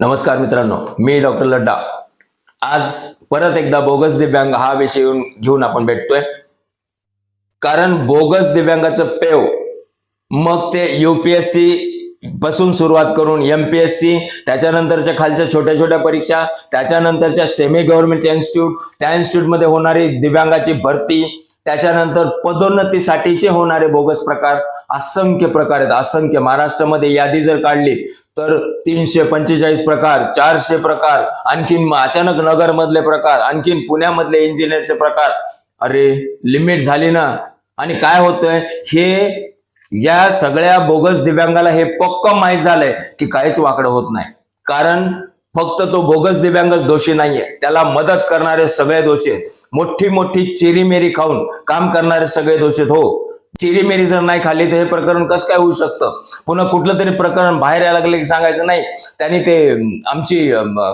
नमस्कार मित्रांनो मी डॉक्टर लड्डा. आज परत एकदा बोगस दिव्यांग हा विषय येऊन घेऊन आपण भेटतोय. कारण बोगस दिव्यांगाचं पेव मग ते युपीएससी पासून सुरुवात करून एमपीएससी त्याच्यानंतरच्या खालच्या छोट्या छोट्या परीक्षा त्याच्यानंतरच्या सेमी गव्हर्नमेंट इन्स्टिट्यूट त्या इन्स्टिट्यूटमध्ये होणारी दिव्यांगाची भरती त्याच्यानंतर पदोन्नतीसाठीचे होणारे बोगस प्रकार असंख्य प्रकार आहेत. असंख्य. महाराष्ट्रामध्ये यादी जर काढली तर तीनशे पंचेचाळीस प्रकार चारशे प्रकार आणखीन अचानक नगरमधले प्रकार आणखीन पुण्यामधले इंजिनियरचे प्रकार. अरे लिमिट झाली ना. आणि काय होतंय? हे या सगळ्या बोगस दिव्यांगाला हे पक्क माहीत झालंय की काहीच वाकडं होत नाही. कारण फक्त तो बोगस दिव्यांगच दोषी नाहीये. त्याला मदत करणारे सगळे दोषी आहेत. मोठी मोठी चिरीमेरी खाऊन काम करणारे सगळे दोषी हो. चिरीमेरी जर नाही खाल्ली तर हे प्रकरण कसं काय होऊ शकतं? पुन्हा कुठलं तरी प्रकरण बाहेर यायला लागले की सांगायचं नाही. त्यांनी ते आमची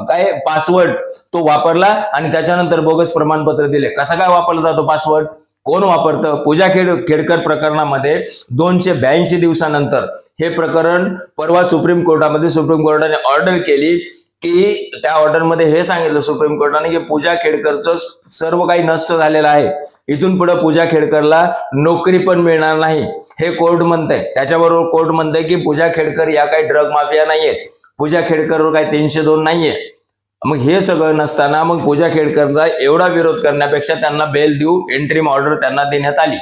काय पासवर्ड तो वापरला आणि त्याच्यानंतर बोगस प्रमाणपत्र दिले. कसा काय वापरला जातो पासवर्ड कोण वापरतं? पूजा खेड खेडकर प्रकरणामध्ये दोनशे ब्याऐंशी दिवसानंतर हे प्रकरण परवा सुप्रीम कोर्टामध्ये सुप्रीम कोर्टाने ऑर्डर केली. की त्या ऑर्डरमध्ये हे सांगितलं सुप्रीम कोर्टाने की पूजा खेडकरचं सर्व काही नष्ट झालेलं आहे. इथून पुढे पूजा खेडकरला नोकरी पण मिळणार नाही. हे कोर्ट म्हणतंय. त्याच्याबरोबर कोर्ट म्हणतंय की पूजा खेडकर या काही ड्रग माफिया नाहीये पूजा खेडकरवर काही तीनशे दोन नाहीये मग हे सगळं नसताना मग पूजा खेडकरचा एवढा विरोध करण्यापेक्षा त्यांना बेल देऊ एंट्रीम ऑर्डर त्यांना देण्यात आली.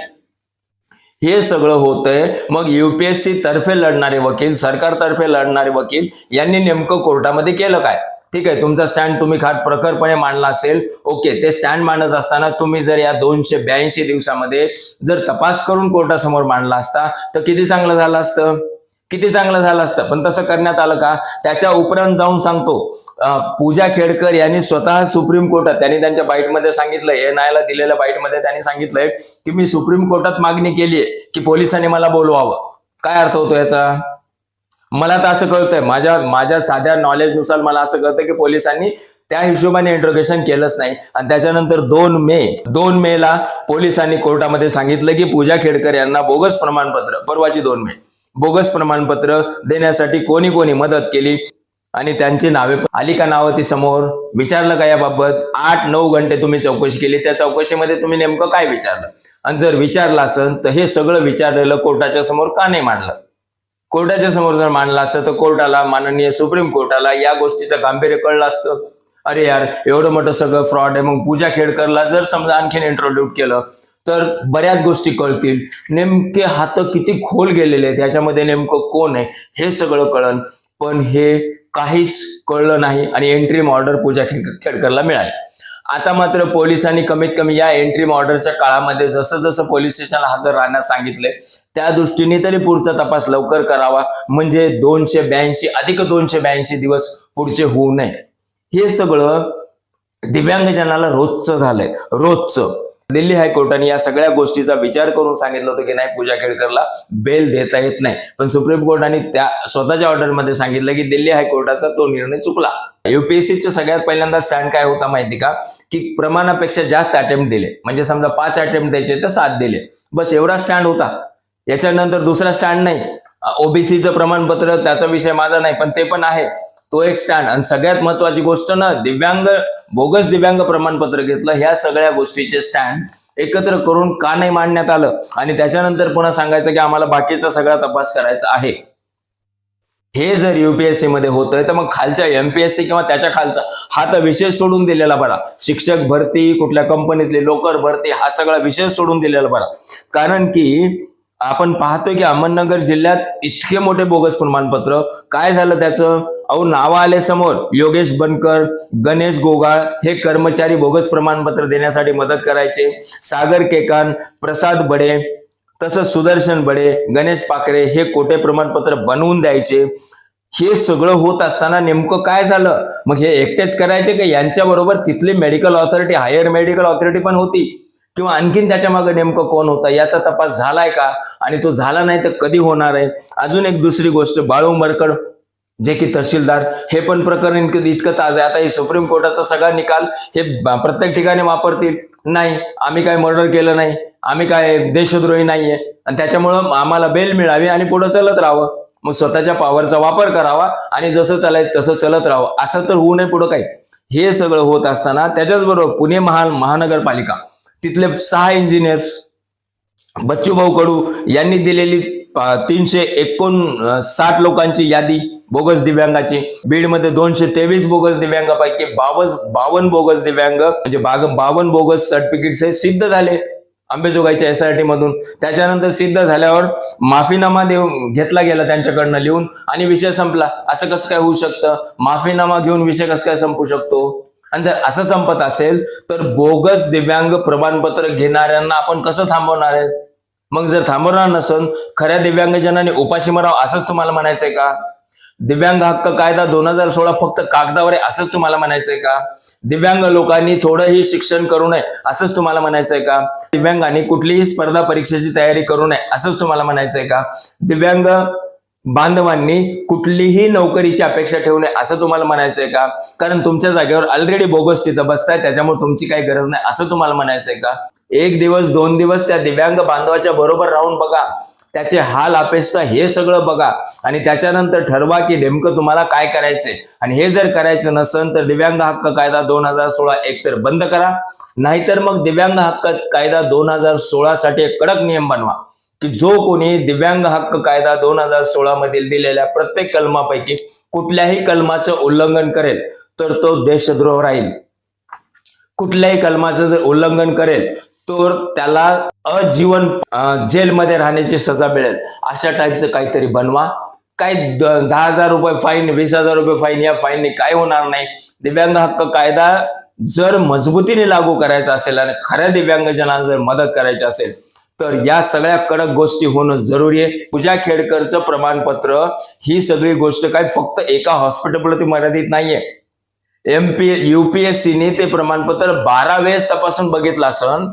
हे सगळं होतंय. मग युपीएससी तर्फे लढणारे वकील सरकारतर्फे लढणारे वकील यांनी नेमकं कोर्टामध्ये केलं काय? ठीक आहे तुमचा स्टँड तुम्ही खात प्रखरपणे मांडला असेल. ओके ते स्टँड मांडत असताना तुम्ही जर या दोनशे ब्याऐंशी दिवसामध्ये जर तपास करून कोर्टासमोर मांडला असता तर किती चांगलं झालं असतं? किती चांगलं झालं असतं. पण तसं करण्यात आलं का? त्याच्या उपरांत जाऊन सांगतो. पूजा खेडकर यांनी स्वतः सुप्रीम कोर्टात त्यांनी त्यांच्या बाईटमध्ये सांगितलं एन आयला दिलेल्या बाईटमध्ये त्यांनी सांगितलंय की मी सुप्रीम कोर्टात मागणी केली आहे की पोलिसांनी मला बोलवावं. काय अर्थ होतो याचा? मला तर असं कळतंय. माझ्या माझ्या साध्या नॉलेजनुसार मला असं कळतं की पोलिसांनी त्या हिशोबाने इंट्रोगेशन केलंच नाही. आणि त्याच्यानंतर दोन मे दोन मे ला पोलिसांनी कोर्टामध्ये सांगितलं की पूजा खेडकर यांना बोगस प्रमाणपत्र परवाची दोन मे. बोगस प्रमाणपत्र देण्यासाठी कोणी कोणी मदत केली आणि त्यांची नावे आली का नावं ती समोर. विचारलं का याबाबत? आठ नऊ घंटे तुम्ही चौकशी केली. त्या चौकशीमध्ये तुम्ही नेमकं काय विचारलं? आणि जर विचारलं असेल तर हे सगळं विचारलेलं कोर्टाच्या समोर का नाही मांडलं? कोर्टाच्या समोर जर मांडलं असतं तर कोर्टाला माननीय सुप्रीम कोर्टाला या गोष्टीचं गांभीर्य कळलं असतं. अरे यार एवढं मोठं सगळं फ्रॉड आहे. मग पूजा खेडकरला जर समजा आणखीन इंट्रोड्यूट केलं तर बऱ्याच गोष्टी कळतील. नेमके हात किती खोल गेलेले आहेत याच्यामध्ये नेमकं कोण आहे हे सगळं कळन. पण हे काहीच कळलं नाही आणि एंट्री ऑर्डर पूजा खेडकरला मिळाली. आता मात्र पोलिसांनी कमीत कमी या एंट्री ऑर्डरच्या काळामध्ये जसं जसं पोलीस स्टेशनला हजर राहण्यास सांगितले त्या दृष्टीने तरी पुढचा तपास लवकर करावा. म्हणजे दोनशे ब्याऐंशी अधिक दोनशे ब्याऐंशी दिवस पुढचे होऊ नये. हे सगळं दिव्यांगजनाला रोजचं झालंय. रोजचं. दिल्ली हायकोर्टाने या सगळ्या गोष्टीचा विचार करून सांगितलं होतं की नाही पूजा खेडकरला बेल देता येत नाही. पण सुप्रीम कोर्टाने त्या स्वतःच्या ऑर्डरमध्ये सांगितलं की दिल्ली हायकोर्टाचा तो निर्णय चुकला. युपीएससीचा सगळ्यात पहिल्यांदा स्टँड काय होता माहिती का? की प्रमाणापेक्षा जास्त अटेम्प्ट दिले. म्हणजे समजा पाच अटेम्प्ट द्यायचे तर सात दिले. बस एवढा स्टँड होता. याच्यानंतर दुसरा स्टँड नाही. ओबीसीचं प्रमाणपत्र त्याचा विषय माझा नाही पण ते पण आहे. तो एक स्टँड आणि सगळ्यात महत्वाची गोष्ट ना दिव्यांग बोगस दिव्यांग प्रमाणपत्र घेतलं ह्या सगळ्या गोष्टीचे स्टँड एकत्र करून का नाही मांडण्यात आलं? आणि त्याच्यानंतर पुन्हा सांगायचं की आम्हाला बाकीचा सगळा तपास करायचा आहे. हे जर युपीएससी मध्ये होतंय तर मग खालच्या एमपीएससी किंवा त्याच्या खालचा हा तर विषय सोडून दिलेला बरा. शिक्षक भरती कुठल्या कंपनीतली लोकर भरती हा सगळा विषय सोडून दिलेला बरा. कारण की आपण पाहतोय की अहमदनगर जिल्ह्यात इतके मोठे बोगस प्रमाणपत्र. काय झालं त्याचं? अहो नावं आले समोर. योगेश बनकर गणेश गोगाळ हे कर्मचारी बोगस प्रमाणपत्र देण्यासाठी मदत करायचे. सागर केकान प्रसाद बडे तसंच सुदर्शन बडे गणेश पाकरे हे कोटे प्रमाणपत्र बनवून द्यायचे. हे सगळं होत असताना नेमकं काय झालं? मग हे एकटेच करायचे का? यांच्याबरोबर तिथली medical authority higher medical authority पण होती. किंवा आणखीन त्याच्यामागे नेमकं कोण होता याचा तपास झालाय का? आणि तो झाला नाही तर कधी होणार आहे? अजून एक दुसरी गोष्ट बाळू मरकड जे की तहसीलदार हे पण प्रकरण इतकं इतकं आहे. आता हे सुप्रीम कोर्टाचा सगळा निकाल हे प्रत्येक ठिकाणी वापरतील. नाही आम्ही काय मर्डर केलं नाही. आम्ही काय देशद्रोही नाहीये. आणि त्याच्यामुळं आम्हाला बेल मिळावी आणि पुढे चालत राहावं. मग स्वतःच्या पॉवरचा वापर करावा आणि जसं चालायचं तसं चलत राहावं. असं तर होऊ नये पुढं काही. हे सगळं होत असताना त्याच्याचबरोबर पुणे महा महानगरपालिका तिथले सहा इंजिनियर्स बच्चूभाऊ कडू यांनी दिलेली तीनशे एकोण साठ लोकांची यादी बोगस दिव्यांगाची. बीडमध्ये दोनशे तेवीस बोगस दिव्यांगापैकी बावस बावन बोगस दिव्यांग म्हणजे बाग बावन बोगस सर्टिफिकेट्स हे सिद्ध झाले अंबेजोगाईच्या एस टी मधून. त्याच्यानंतर सिद्ध झाल्यावर माफीनामा देऊन घेतला गेला त्यांच्याकडनं लिहून. आणि विषय संपला. असं कसं काय होऊ शकतं? माफीनामा घेऊन विषय कसं काय संपू शकतो? आणि जर असं संपत असेल तर बोगस दिव्यांग प्रमाणपत्र घेणाऱ्यांना आपण कसं थांबवणार आहे? मग जर थांबवणार नसन खऱ्या दिव्यांगजनाने उपाशी मराव असंच तुम्हाला म्हणायचंय का? दिव्यांग हक्क कायदा दोन हजार सोळा फक्त कागदावर आहे असंच तुम्हाला म्हणायचंय का? दिव्यांग लोकांनी थोडंही शिक्षण करू नये असंच तुम्हाला म्हणायचंय का? दिव्यांगांनी कुठलीही स्पर्धा परीक्षेची तयारी करू नये असंच तुम्हाला म्हणायचंय का? दिव्यांग बांधवांनी कुठलीही नोकरीची अपेक्षा ठेवू नये असं तुम्हाला म्हणायचंय का? कारण तुमच्या जागेवर ऑलरेडी बोगस तिथं बसताय त्याच्यामुळे तुमची काही गरज नाही असं तुम्हाला म्हणायचंय का? एक दिवस दोन दिवस त्या दिव्यांग बांधवाच्या बरोबर राहून बघा. त्याचे हाल अपेक्षा हे सगळं बघा. आणि त्याच्यानंतर ठरवा की नेमकं तुम्हाला काय करायचंय. आणि हे जर करायचं नसेल तर दिव्यांग हक्क कायदा दोन हजार सोळा एकतर बंद करा. नाहीतर मग दिव्यांग हक्क कायदा दोन हजार सोळा साठी एक कडक नियम बनवा. की जो कोणी दिव्यांग हक्क कायदा दोन हजार सोळा मधील दिलेल्या प्रत्येक कलमापैकी कुठल्याही कलमाचं उल्लंघन करेल तर तो देशद्रोह राहील. कुठल्याही कलमाचं जर उल्लंघन करेल तर त्याला अजीवन जेलमध्ये राहण्याची सजा मिळेल. अशा टाईपचं काहीतरी बनवा. काय दहा हजार रुपये फाईन वीस हजार रुपये फाईन या फाईनने काय होणार नाही. दिव्यांग हक्क कायदा जर मजबूतीने लागू करायचा असेल आणि खऱ्या दिव्यांगजनांना जर मदत करायची असेल तर या सगळ्या कडक गोष्टी होणं जरुरी आहे. पूजा खेडकरचं प्रमाणपत्र ही सगळी गोष्ट काय फक्त एका हॉस्पिटलवरती मर्यादित नाहीये. एमपी युपीएससीने ते प्रमाणपत्र बारा वेळेस तपासून बघितलं असन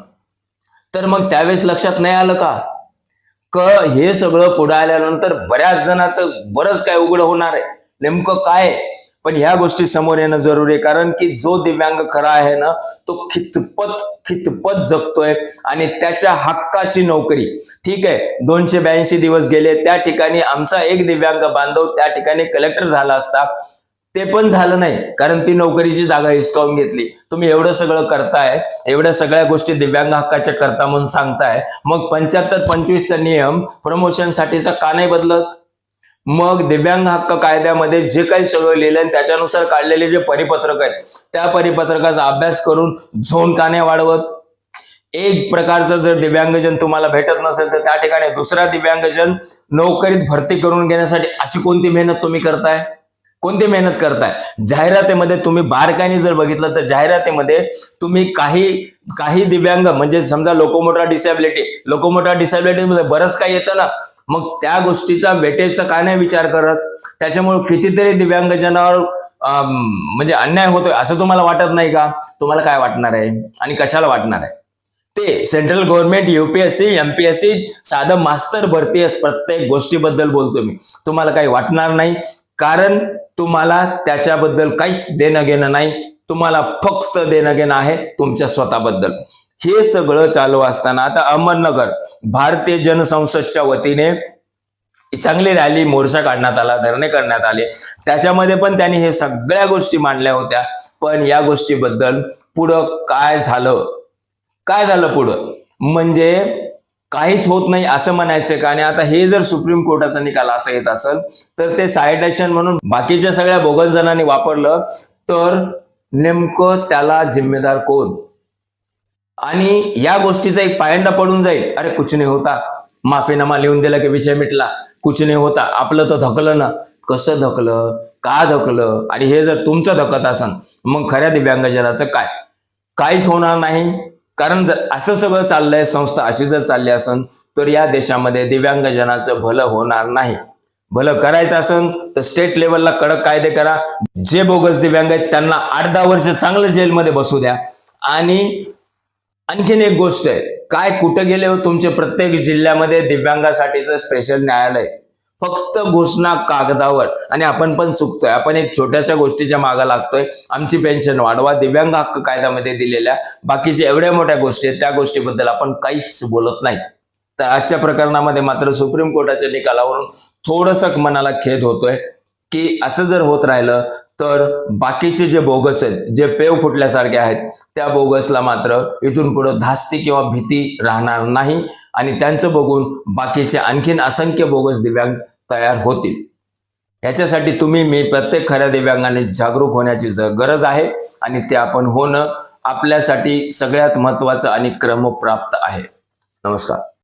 तर मग त्यावेळेस लक्षात नाही आलं का? क हे सगळं पुढे आल्यानंतर बऱ्याच जणांचं बरंच काय उघड होणार आहे. नेमकं काय आहे? पण ह्या गोष्टी समोर येणं जरुरी आहे. कारण की जो दिव्यांग खरा आहे ना तो खितपत खितपत जगतोय आणि त्याच्या हक्काची नोकरी. ठीक आहे दोनशे ब्याऐंशी दिवस गेले त्या ठिकाणी आमचा एक दिव्यांग बांधव त्या ठिकाणी कलेक्टर झाला असता. ते पण झालं नाही कारण ती नोकरीची जागा हिसकावून घेतली. तुम्ही एवढं सगळं करताय एवढ्या सगळ्या गोष्टी दिव्यांग हक्काच्या करता म्हणून सांगताय. मग पंच्याहत्तर पंचवीसचा नियम प्रमोशनसाठीचा का नाही बदलत? मग दिव्यांग हक्क कायद्यामध्ये जे काही सगळं लिहिलं आणि त्याच्यानुसार काढलेले जे परिपत्रक आहेत त्या परिपत्रकाचा अभ्यास करून झोन काने वाढवत. एक प्रकारचं जर दिव्यांगजन तुम्हाला भेटत नसेल तर त्या ठिकाणी दुसरा दिव्यांगजन नोकरीत भरती करून घेण्यासाठी अशी कोणती मेहनत तुम्ही करताय? कोणती मेहनत करताय? जाहिरातीमध्ये तुम्ही बारकाईने जर बघितलं तर जाहिरातीमध्ये तुम्ही काही काही दिव्यांग म्हणजे समजा लोकोमोटर डिसॅबिलिटी लोकोमोटर डिसॅबिलिटी मध्ये बरंच काही येतं ना? मग त्या गोष्टीचा वेटेजचा का नाही विचार करत. त्याच्यामुळे कितीतरी दिव्यांगजनावर म्हणजे अन्याय होतोय असं तुम्हाला वाटत नाही का? तुम्हाला काय वाटणार आहे? आणि कशाला वाटणार आहे? ते सेंट्रल गव्हर्नमेंट युपीएससी एमपीएससी साधं मास्तर भरती आहे, प्रत्येक गोष्टीबद्दल बोलतो मी. तुम्हाला काही वाटणार नाही. कारण तुम्हाला त्याच्याबद्दल काहीच देणं घेणं नाही. तुम्हाला फक्त देणं घेणं आहे तुमच्या स्वतःबद्दल. हे सगळं चालू असताना आता अहमदनगर भारतीय जनसंसदच्या वतीने चांगली रॅली मोर्चा काढण्यात आला धरणे करण्यात आले. त्याच्यामध्ये पण त्यांनी हे सगळ्या गोष्टी मांडल्या होत्या. पण या गोष्टीबद्दल पुढं काय झालं? काय झालं पुढं? म्हणजे काहीच होत नाही असं म्हणायचं का? आणि आता हे जर सुप्रीम कोर्टाचा निकाल असा येत असेल तर ते सायटेशन म्हणून बाकीच्या सगळ्या बोगल जणांनी वापरलं तर नेमकं त्याला जिम्मेदार कोण? आणि या गोष्टीचा एक पायंडा पडून जाईल. अरे कुछ नाही होता. माफीनामा लिहून दिला की विषय मिटला. कुछ नाही होता. आपलं तर धकलं ना. कसं धकलं? का धकलं? आणि हे जर तुमचं धकत असन मग खऱ्या दिव्यांगजनाचं काय? काहीच होणार नाही. कारण जर असं सगळं चाललंय संस्था अशी जर चालली असन तर या देशामध्ये दिव्यांगजनाचं भलं होणार नाही. भलं करायचं असेल तर स्टेट लेवलला कडक कायदे करा. जे बोगस दिव्यांग आहेत त्यांना आठ दहा वर्ष चांगलं जेलमध्ये बसू द्या. आणि आणखीन एक गोष्ट आहे. काय कुठं गेले हो तुमचे प्रत्येक जिल्ह्यामध्ये दिव्यांगासाठीचं स्पेशल न्यायालय? फक्त घोषणा कागदावर. आणि आपण पण चुकतोय. आपण एक छोट्याशा गोष्टीच्या मागा लागतोय. आमची पेन्शन वाढवा. दिव्यांग हक्क कायद्यामध्ये दिलेल्या. बाकीच्या एवढ्या मोठ्या गोष्टी आहेत त्या गोष्टीबद्दल आपण काहीच बोलत नाही. तर आजच्या प्रकरणामध्ये मात्र सुप्रीम कोर्टाच्या निकालावरून थोडस मनाला खेद होतोय की असं जर होत राहिलं तर बाकीचे जे बोगस आहेत जे पेव फुटल्यासारखे आहेत त्या बोगसला मात्र इथून पुढे धास्ती किंवा भीती राहणार नाही आणि त्यांचं बघून बाकीचे आणखीन असंख्य बोगस दिव्यांग तयार होतील. याच्यासाठी तुम्ही मी प्रत्येक खऱ्या दिव्यांगाने जागरूक होण्याची गरज आहे आणि ते आपण होणं आपल्यासाठी सगळ्यात महत्वाचं आणि क्रमप्राप्त आहे. नमस्कार.